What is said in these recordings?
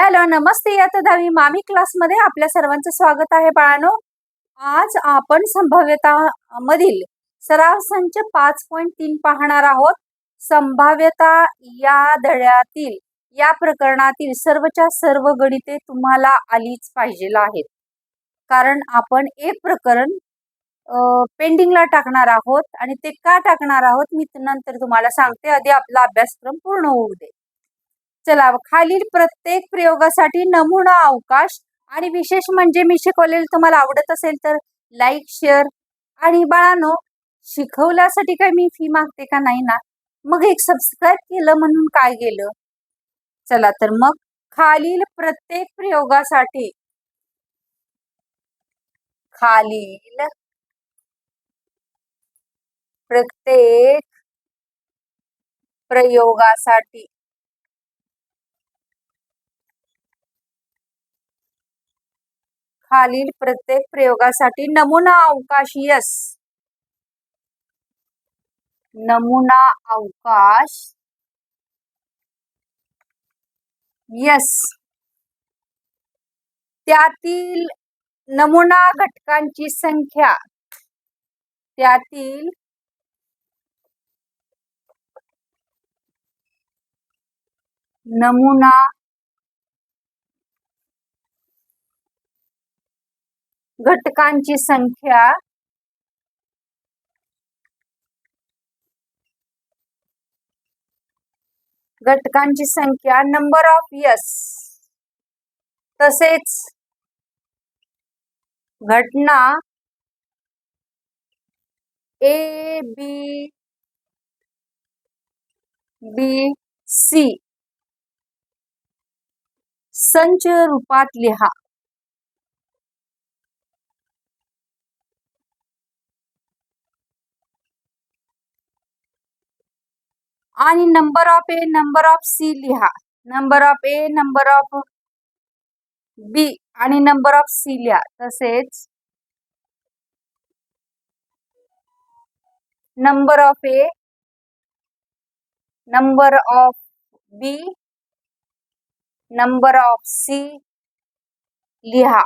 Hello नमस्ते. इयत्ता दहावी मामी क्लासमध्ये आपल्या सर्वांचं स्वागत आहे बाळानो. आज आपण संभाव्यता मधील सराव संच पाच पॉईंट तीन पाहणार आहोत. संभाव्यता या धड्यातील या प्रकरणातील सर्वच्या सर्व गणिते तुम्हाला आलीच पाहिजे आहेत. कारण आपण एक प्रकरण पेंडिंगला टाकणार आहोत आणि ते का टाकणार आहोत मी नंतर तुम्हाला सांगते. आधी आपला अभ्यासक्रम पूर्ण होऊ दे. चला खालील प्रत्येक प्रयोगासाठी नमुना अवकाश आणि विशेष म्हणजे मी शिकवलेलं तुम्हाला आवडत असेल तर लाईक शेअर आणि बाळानो शिकवल्यासाठी काय मी फी मागते का नाही ना? मग एक सबस्क्राईब केलं म्हणून काय गेलं? चला तर मग खालील प्रत्येक प्रयोगासाठी खालील प्रत्येक प्रयोगासाठी खालील प्रत्येक प्रयोगासाठी नमुना अवकाश यस नमुना अवकाश यस त्यातील नमुना घटकांची संख्या त्यातील नमुना घटकांची संख्या घटकांची संख्या नंबर ऑफ यस तसेच घटना ए बी बी सी संच रूपात लिहा. आणि number of A number of C लिहा. Number of A number of B आणि नंबर ऑफ सी लिहा. तसेच number of A number of B number of C लिहा.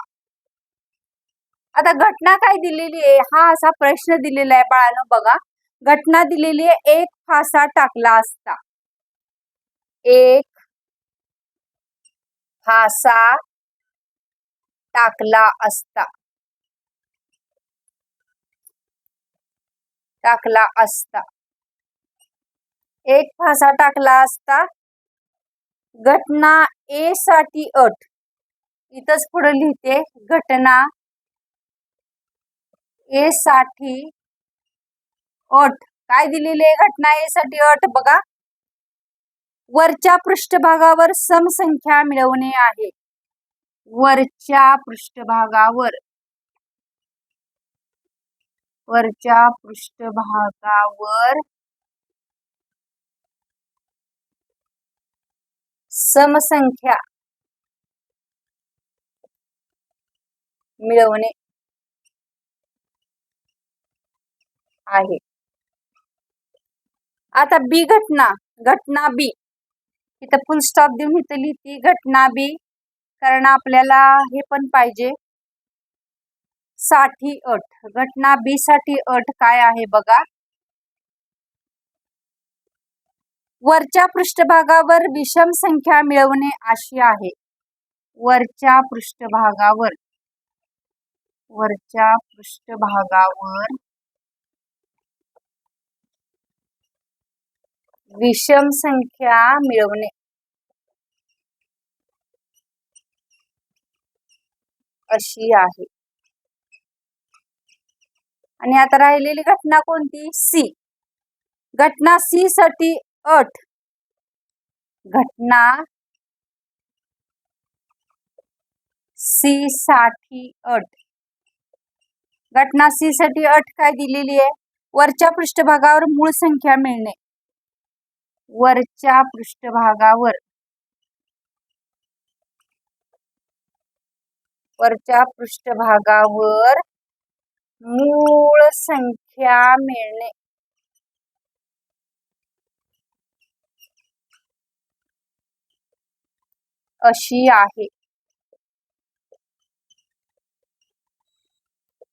आता घटना काय दिलेली आहे? हा असा प्रश्न दिलेला आहे बाळानं बघा. घटना दिलेली आहे. एक फासा टाकला असता. एक फासा टाकला असता. टाकला असता. एक फासा टाकला असता. घटना ए साठी अट. इथंच पुढे लिहिते. घटना ए साठी अट. काय दिलेली आहे घटना यासाठी अट? बघा. वरच्या पृष्ठभागावर समसंख्या मिळवणे आहे. वरच्या पृष्ठभागावर. वरच्या पृष्ठभागावर समसंख्या मिळवणे आहे. आता बी घटना घटना बी. इथं फुल स्टॉप देऊन इथं लिहिती घटना बी. कारण आपल्याला हे पण पाहिजे. साठी अट. घटना बी साठी अट काय आहे बघा. वरच्या पृष्ठभागावर विषम संख्या मिळवणे अशी आहे. वरच्या पृष्ठभागावर. वरच्या पृष्ठभागावर विषम संख्या मिळवणे. अशी आहे. आणि आता राहिलेली घटना कोणती? सी. घटना सी साठी अट. घटना सी साठी अट. घटना सी साठी अट काय दिलेली आहे? वरच्या पृष्ठभागावर मूळ संख्या मिळणे. वरच्या पृष्ठभागावर. वरच्या पृष्ठभागावर मूळ संख्या मिळणे. अशी आहे.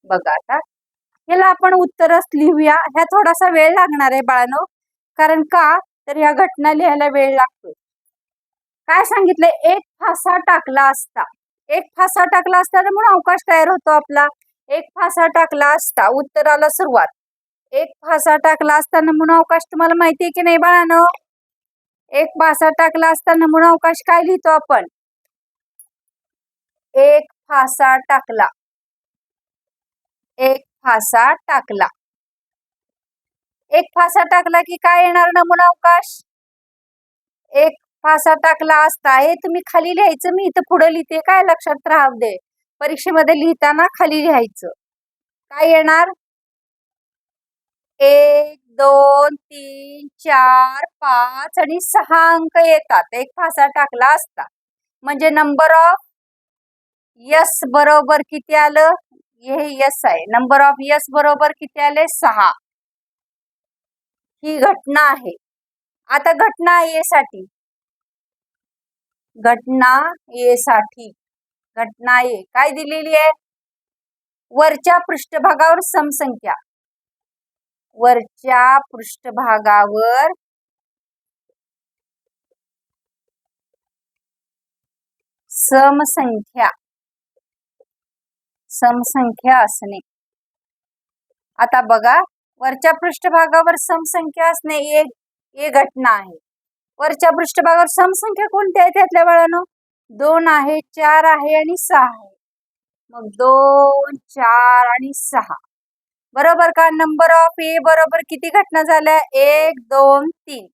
बघा आता. याला आपण उत्तरच लिहूया. ह्या थोडासा वेळ लागणार आहे बाळानो. कारण का? तर या घटना लिहायला वेळ लागतो काय सांगितलंय एक फासा टाकला असता. एक फासा टाकला असता तर म्हणून अवकाश तयार होतो आपला. एक फासा टाकला असता. उत्तराला सुरुवात. एक फासा टाकला असताना म्हणून अवकाश तुम्हाला माहिती आहे की नाही बाळानो? एक फासा टाकला असताना म्हणून अवकाश काय लिहितो आपण? एक फासा टाकला. एक फासा टाकला. एक फासा टाकला की काय येणार नमुना अवकाश? एक फासा टाकला असता हे तुम्ही खाली लिहायचं मी इथं पुढे लिहिते काय लक्षात राहू दे. परीक्षेमध्ये लिहिताना खाली लिहायचं. काय येणार? एक दोन तीन चार पाच आणि सहा अंक येतात. एक फासा टाकला असता. म्हणजे नंबर ऑफ यस बरोबर किती आलं? हे यस आहे. नंबर ऑफ यस बरोबर किती आले? सहा. ही घटना आहे. आता घटना येसाठी. साठी घटना येसाठी. साठी घटना ये. काय दिलेली आहे? वरच्या पृष्ठभागावर समसंख्या. वरच्या पृष्ठभागावर समसंख्या. समसंख्या असणे. आता बघा. वरच्या पृष्ठभागावर समसंख्या असणे एक एक घटना आहे. वरच्या पृष्ठभागावर समसंख्या कोणत्या आहे त्यातल्या बाळानो? दोन आहे चार आहे आणि सहा आहे. मग दोन चार आणि सहा. बरोबर का? नंबर ऑफ ए बरोबर किती घटना झाल्या? एक दोन तीन.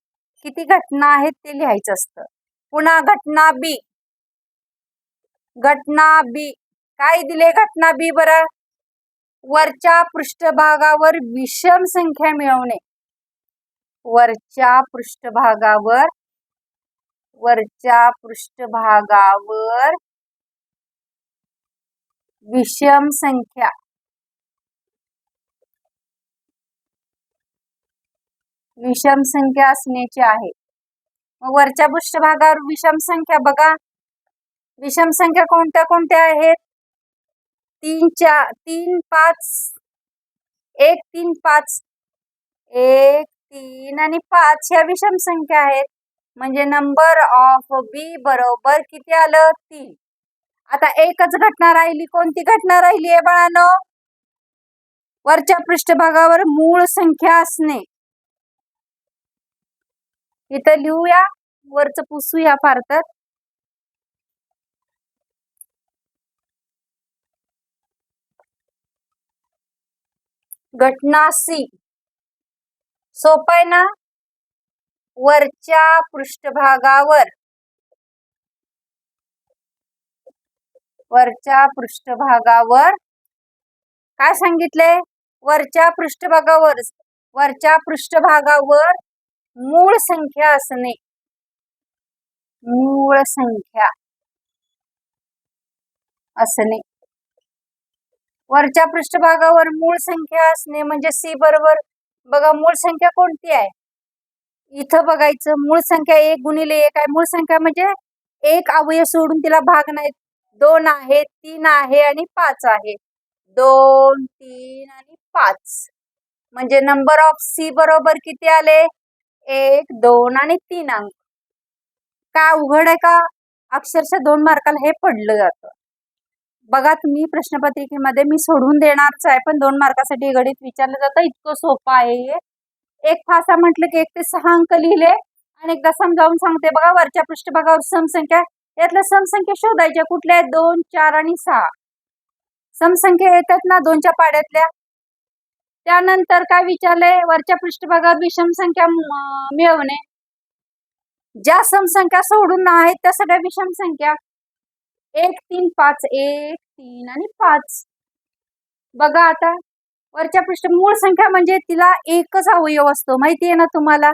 किती घटना आहेत ते लिहायचं असतं. पुन्हा घटना बी घटना बी काय दिले घटना बी बरं? वरच्या पृष्ठभागावर विषम संख्या मिळवणे. वरच्या पृष्ठभागावर वरच्या पृष्ठभागावर विषम संख्या. विषम संख्या असण्याची आहे. वरच्या पृष्ठभागावर विषम संख्या बघा. विषम संख्या कोणत्या कोणत्या आहेत? तीन चार तीन पाच एक तीन पाच एक तीन आणि पाच ह्या विषम संख्या आहेत. म्हणजे नंबर ऑफ बी बरोबर किती आलं? तीन. आता एकच घटना राहिली. कोणती घटना राहिली आहे बाळानो? वरच्या पृष्ठभागावर मूळ संख्या असणे. इथं लिहूया. वरच पुसूया फार तर. घटना सी. सोप ना? वरच्या पृष्ठभागावर. वरच्या पृष्ठभागावर. काय सांगितले वरच्या पृष्ठभागावर. वरच्या पृष्ठभागावर मूळ संख्या असणे. मूळ संख्या असणे. वरच्या पृष्ठभागावर मूळ संख्या असणे म्हणजे सी बरोबर. बघा मूळ संख्या कोणती आहे? इथं बघायचं मूळ संख्या एक गुणिले एक आहे. मूळ संख्या म्हणजे एक अवयव सोडून तिला भाग नाही दोन आहे तीन आहे आणि पाच आहे. दोन तीन आणि पाच. म्हणजे नंबर ऑफ सी बरोबर किती आले? एक दोन आणि तीन अंक. काय उघड आहे का? अक्षरशः दोन मार्काला हे पडलं जातं. बघा तुम्ही प्रश्नपत्रिकेमध्ये मी सोडून देणारच आहे पण दोन मार्कासाठी गणित विचारलं जातं इतकं सोपं आहे हे. एक फासा म्हटलं की एक ते सहा अंक लिहिले आणि एकदा समजावून सांगते बघा वरच्या पृष्ठभागावर समसंख्या यातल्या समसंख्या शोधायच्या कुठल्या आहेत? दोन चार आणि सहा. समसंख्या येतात ना दोनच्या पाड्यातल्या. त्यानंतर काय विचारलंय? वरच्या पृष्ठभागावर विषम संख्या मिळवणे. ज्या समसंख्या सोडून आहेत त्या सगळ्या विषम संख्या एक तीन पाच एक तीन आणि पाच. बघा आता वरच्या पृष्ठ मूळ संख्या म्हणजे तिला एकच अवयव असतो. माहिती आहे ना तुम्हाला?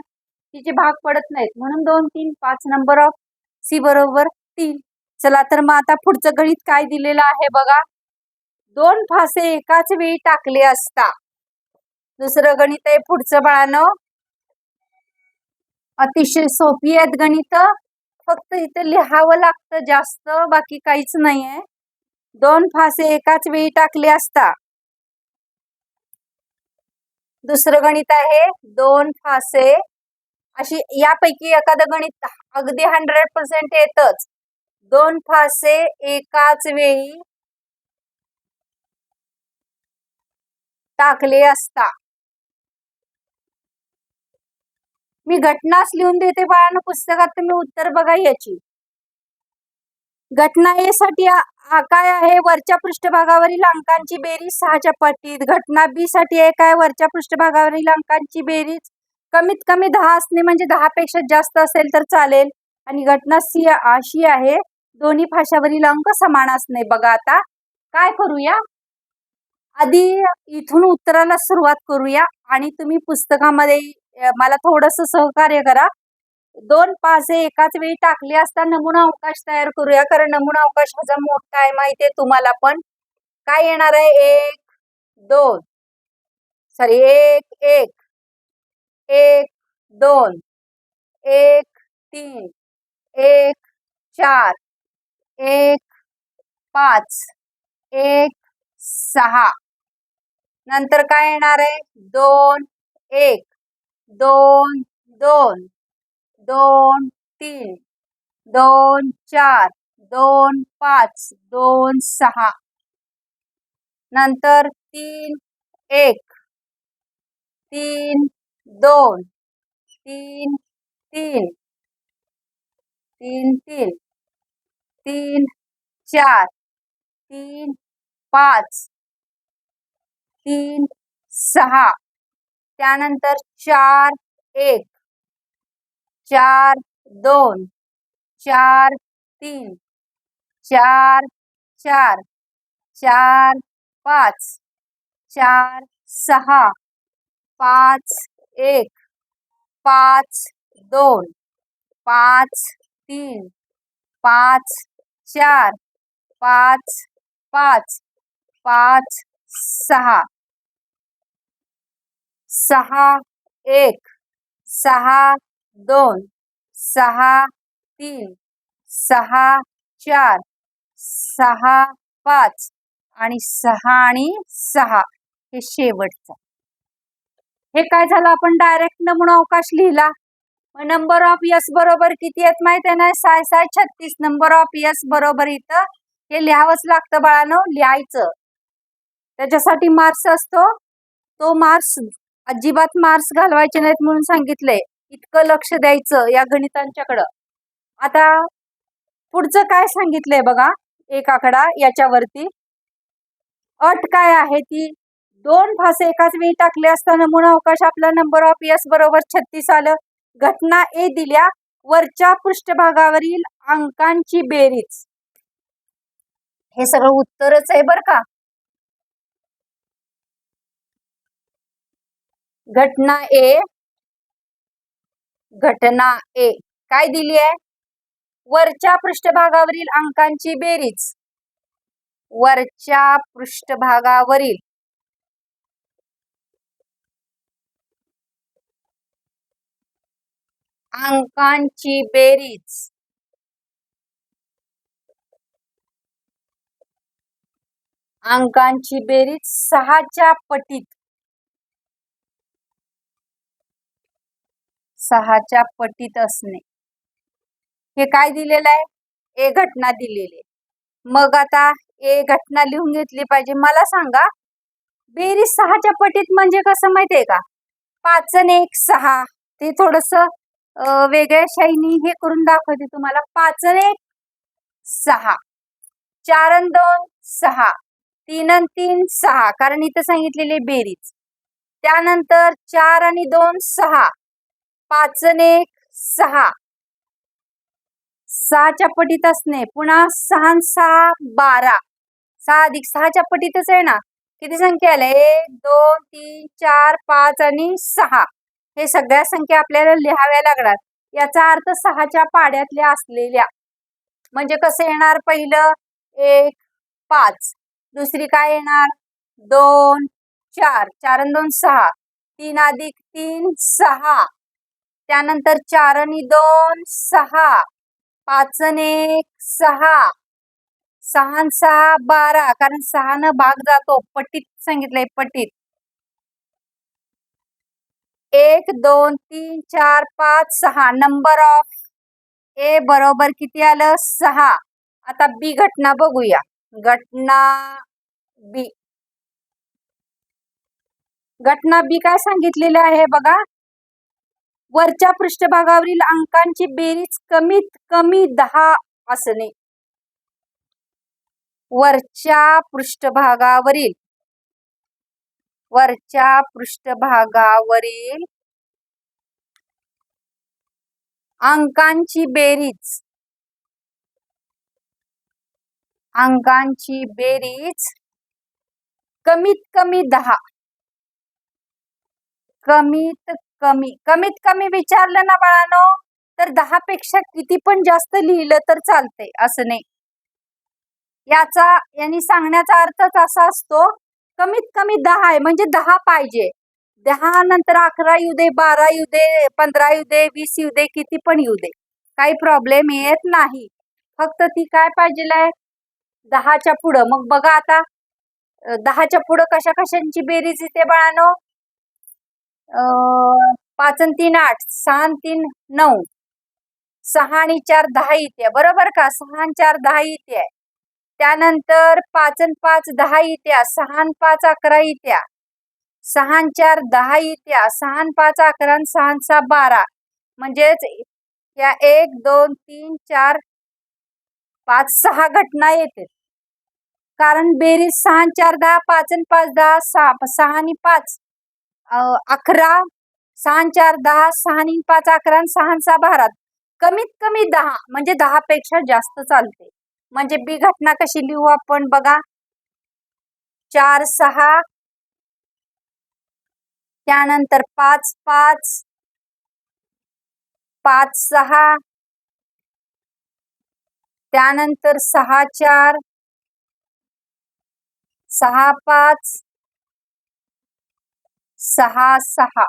तिचे भाग पडत नाहीत. म्हणून दोन तीन पाच नंबर ऑफ सी बरोबर तीन. चला तर मग आता पुढचं गणित काय दिलेलं आहे बघा. दोन फासे एकाच वेळी टाकले असता. दुसरं गणित आहे पुढचं बाळानं. अतिशय सोपी आहेत गणित. फक्त इथे लिहावं लागतं जास्त बाकी काहीच नाहीये. दोन फासे एकाच वेळी टाकले असता. दुसरं गणित आहे दोन फासे. अशी यापैकी एखादं गणित अगदी हंड्रेड पर्सेंट येतच. दोन फासे एकाच वेळी टाकले असता. मी घटनाच लिहून देते बाळांना पुस्तकात तुम्ही उत्तर बघा याची. घटना ए साठी काय आहे? वरच्या पृष्ठभागावरील अंकांची बेरीज सहाच्या पटीत. घटना बी साठी आहे काय वरच्या पृष्ठभागावरील अंकांची बेरीज कमीत कमी दहा असणे म्हणजे दहा पेक्षा जास्त असेल तर चालेल. आणि घटना सी अशी आहे दोन्ही भाषावरील अंक समान असणे. बघा आता काय करूया? आधी इथून उत्तराला सुरुवात करूया आणि तुम्ही पुस्तकामध्ये मला थोडस सहकार्य करा. दोन पासे एकाच वेळी टाकले असता नमुना अवकाश तयार करूया कारण नमुना अवकाश ह्याचा मोठा आहे माहितीये तुम्हाला पण. काय येणार आहे? एक दोन. सॉरी एक एक. एक दोन. एक तीन. एक चार. एक पाच. एक सहा. नंतर काय येणार आहे? दोन एक. दोन दोन दोन तीन दोन चार दोन पाच दोन सहा. नंतर तीन एक तीन दोन तीन तीन तीन तीन तीन चार तीन पाच तीन सहा. त्यानंतर चार एक. चार दोन. चार तीन. चार चार. चार पाच. चार सहा. पाच एक. पाच दोन. पाच तीन. पाच चार. पाच पाच. पाच सहा. सहा एक सहा दोन सहा तीन सहा चार सहा पाच आणि सहा आणि सहा हे शेवटचं. हे काय झालं? आपण डायरेक्ट नमुना अवकाश लिहिला. नंबर ऑफ यस बरोबर किती आहेत माहिती आहे ना? साय साय छत्तीस. नंबर ऑफ यस बरोबर इथं हे लिहावंच लागतं बाळानं लिहायचं. त्याच्यासाठी मार्क्स असतो. तो मार्क्स अजिबात मार्क्स घालवायचे नाहीत म्हणून सांगितलंय. इतकं लक्ष द्यायचं या गणितांच्याकडं. आता पुढचं काय सांगितलंय बघा एक आकडा याच्यावरती. अट काय आहे ती? दोन फासे एकाच वेळी टाकले असता नमुना अवकाश आपला नंबर ऑफ यस बरोबर छत्तीस आलं. घटना ए दिल्या वरच्या पृष्ठभागावरील अंकांची बेरीज. हे सगळं उत्तरच आहे बर का? घटना ए. घटना ए. काय दिली आहे? वरच्या पृष्ठभागावरील अंकांची बेरीज. वरच्या पृष्ठभागावरील. अंकांची बेरीज. अंकांची बेरीज सहाच्या पटीत. सहाच्या पटीत असणे. हे काय दिलेलं आहे? ए घटना दिलेली. आहे. मग आता ए घटना लिहून घेतली पाहिजे. मला सांगा बेरीज सहाच्या पटीत म्हणजे कसं माहितीये का? पाच आणि एक सहा. ते थोडस वेगळ्या शाईनी हे करून दाखवते तुम्हाला. पाच आणि एक सहा. चार आणि दोन सहा. तीन आणि तीन सहा. कारण इथं सांगितलेले बेरीज. त्यानंतर चार आणि दोन सहा. पाचन एक सहा. सहाच्या पटीत असणे पुन्हा सहा सहा बारा. सहा अधिक सहाच्या पटीतच आहे ना? किती संख्या आल्या एक दोन तीन चार पाच आणि सहा. हे सगळ्या संख्या आपल्याला लिहाव्या लागणार. याचा अर्थ सहाच्या पाड्यातल्या असलेल्या. म्हणजे कसं येणार पहिलं? एक पाच. दुसरी काय येणार? दोन चार. चार दोन सहा. तीन अधिक तीन सहा. त्यानंतर चार आणि दोन सहा. पाच एक सहा. सहा सहा बारा. कारण सहानं भाग जातो. पटीत सांगितलंय पटीत. एक दोन तीन चार पाच सहा. नंबर ऑफ ए बरोबर किती आलं? सहा. आता बी घटना बघूया. घटना बी घटना बी काय सांगितलेलं आहे बघा? वरच्या पृष्ठभागावरील अंकांची बेरीज कमीत कमी दहा असणे. वरच्या पृष्ठभागावरील वरच्या पृष्ठभागावरील अंकांची बेरीज. अंकांची बेरीज कमीत कमी दहा. कमीत कमी कमीत कमी विचारलं ना बाळानो तर दहा पेक्षा किती पण जास्त लिहिलं तर चालतंय असं नाही. याचा यांनी सांगण्याचा अर्थच असा असतो कमीत कमी दहा आहे म्हणजे दहा पाहिजे. दहा नंतर अकरा येऊ दे बारा येऊ दे पंधरा येऊ दे वीस येऊ दे किती पण येऊ दे. काही प्रॉब्लेम येत नाही. फक्त ती काय पाहिजे दहाच्या पुढं. मग बघा आता दहाच्या पुढं कशा कशांची बेरीज येते बाळानो? पाच तीन आठ सहा तीन नऊ. सहा आणि चार दहा इथे बरोबर का? सहा आणि चार दहा येते त्यानंतर पाच पाच दहा इत्या सहा पाच अकरा इत्या सहा चार दहा इत्या सहा पाच अकरा आणि सहा सहा बारा. म्हणजेच या एक दोन तीन चार पाच सहा घटना येते. कारण बेरीज सहा चार दहा पाच आणि पाच दहा सहा सहा आणि पाच. अकरा सहा चार दहा सहा आणि पाच अकरा आणि सहा सहा बारा. कमीत कमी दहा म्हणजे दहा पेक्षा जास्त चालते. म्हणजे बी घटना कशी लिहू आपण बघा? चार सहा. त्यानंतर पाच पाच. पाच सहा. त्यानंतर सहा चार. सहा पाच. सहा सहा.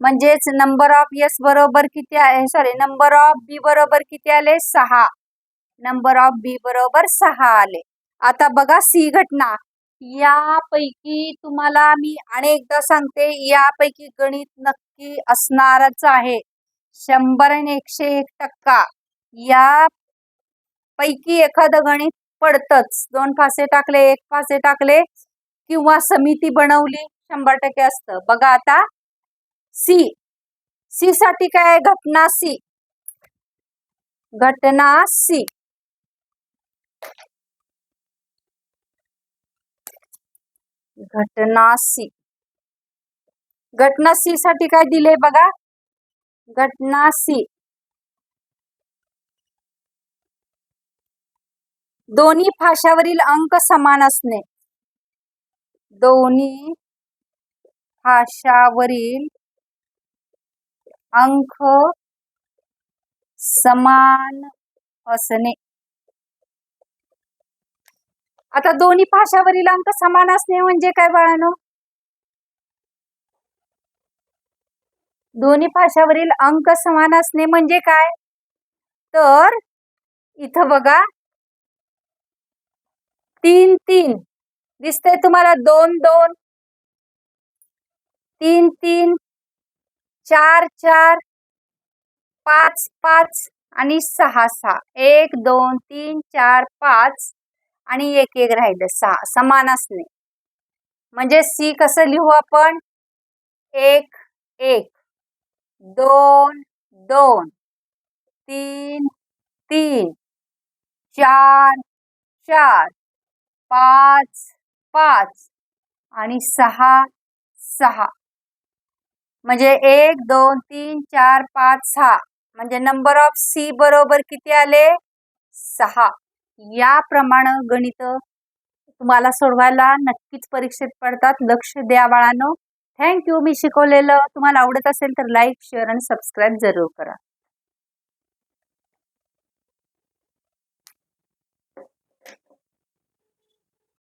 म्हणजेच नंबर ऑफ यस बरोबर किती आहे? सॉरी नंबर ऑफ बी बरोबर किती आले? सहा. नंबर ऑफ बी बरोबर सहा आले. आता बघा सी घटना. यापैकी तुम्हाला मी अनेकदा सांगते यापैकी गणित नक्की असणारच आहे. शंभर आणि एकशे एक टक्का. या पैकी एखादं गणित पडतच. दोन फासे टाकले एक फासे टाकले किंवा समिती बनवली शंभर टक्के असतं. बघा आता सी सी साठी काय घटना सी घटना सी घटना सी घटना सी साठी काय दिले बघा? घटना सी दोन्ही फाशावरील अंक समान असणे. दोन्ही भाषावरील अंक समान असणे. आता दोन्ही भाषावरील अंक समान असणे म्हणजे काय बाळानो? दोन्ही भाषावरील अंक समान असणे म्हणजे काय? तर इथं बघा. तीन तीन. दिसतंय तुम्हाला दोन दोन तीन तीन चार चार पाच पाच आणि सहा सहा. एक दोन तीन चार पाच आणि एक एक राहिलं. सहा. समान असणे म्हणजे सी कसं लिहू आपण? एक एक. दोन दोन. तीन तीन. चार चार. पाच पाच आणि सहा सहा. म्हणजे एक दोन तीन चार पाच सहा. म्हणजे नंबर ऑफ सी बरोबर किती आले? सहा. याप्रमाणे गणित तुम्हाला सोडवायला नक्कीच परीक्षेत पडतात. लक्ष द्या बाळानो. थँक्यू मी शिकवलेलं. तुम्हाला आवडत असेल तर लाईक शेअर आणि सबस्क्राईब जरूर करा.